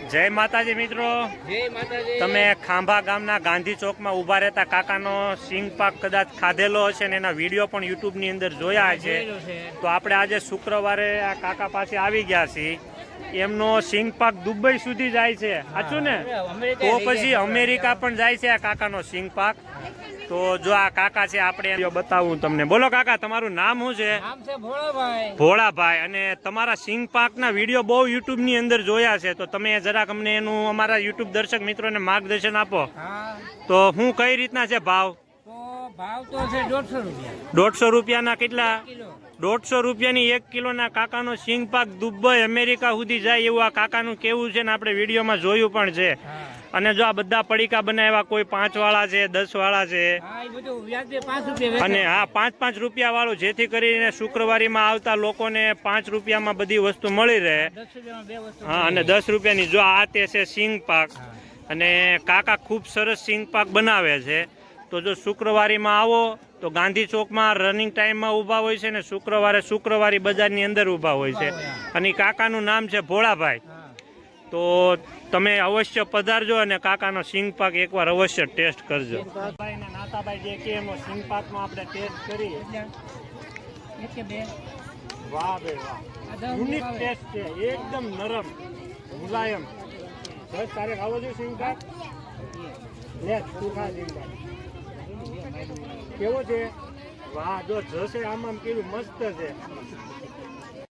જય માતાજી મિત્રો. તમે ખાંભા ગામના ગાંધી ચોકમાં ઊભા રહેતા કાકાનો સિંગ પાક કદાચ ખાધેલો હશે ને એના વીડિયો પણ યુટ્યુબની અંદર જોયા છે. તો આપણે આજે શુક્રવારે આ કાકા પાસે આવી ગયા છીએ. એમનો સિંગ પાક દુબઈ સુધી જાય છે. સાચું ને? તો પછી અમેરિકા પણ જાય છે આ કાકાનો સિંગ પાક તો જો આ કાકા છે આપણે બતાવું તમને. બોલો કાકા તમારું નામ શું છે? ભોળાભાઈ. અને તમારા સિંગ પાકના વીડિયો બહુ યુટ્યુબની અંદર જોયા છે. તો તમે જરાક અમને એનું અમારા યુટ્યુબ દર્શક મિત્રોને માર્ગદર્શન આપો. તો હું કઈ રીતના છે ભાવ? ભાવ તો છે દોઢસો રૂપિયા. દોઢસો રૂપિયાના કેટલા? દોઢસો રૂપિયાની એક કિલોના કાકાનો સિંગ પાક દુબઈ અમેરિકા સુધી જાય એવું આ કાકાનું કેવું છે ને આપણે વિડીયોમાં જોયું પણ છે. અને જો આ બધા પડીકા બનાવ્યા કોઈ પાંચ વાળા છે. દસ વાળા છે અને હા પાંચ પાંચ રૂપિયા વાળું જેથી કરીને શુક્રવારીમાં આવતા લોકોને પાંચ રૂપિયામાં બધી વસ્તુ મળી રહે. હા અને દસ રૂપિયાની જો આ તે છે સિંગ પાક. અને કાકા ખૂબ સરસ સિંગ પાક બનાવે છે. તો જો શુક્રવારીમાં આવો તો ગાંધી ચોકમાં રનિંગ ટાઈમમાં ઊભા હોય છે ને શુક્રવારે શુક્રવારી બજારની અંદર ઊભા હોય છે. અને કાકાનું નામ છે ભોળાભાઈ. તો તમે અવશ્ય પધારજો અને કાકાનો સિંગ પાક એકવાર અવશ્ય ટેસ્ટ કરજો. ભાઈ નાતાભાઈ જે કે એનો સિંગ આપણે ટેસ્ટ કરી એક કે બે વાહ બે વાહ. યુનિક ટેસ્ટ છે. એકદમ નરમ. મુલાયમ. બસ તારે ખાવો સિંગ પાક કેવો છે? વાહ જો જશે આમ આમ કેવું મસ્ત છે.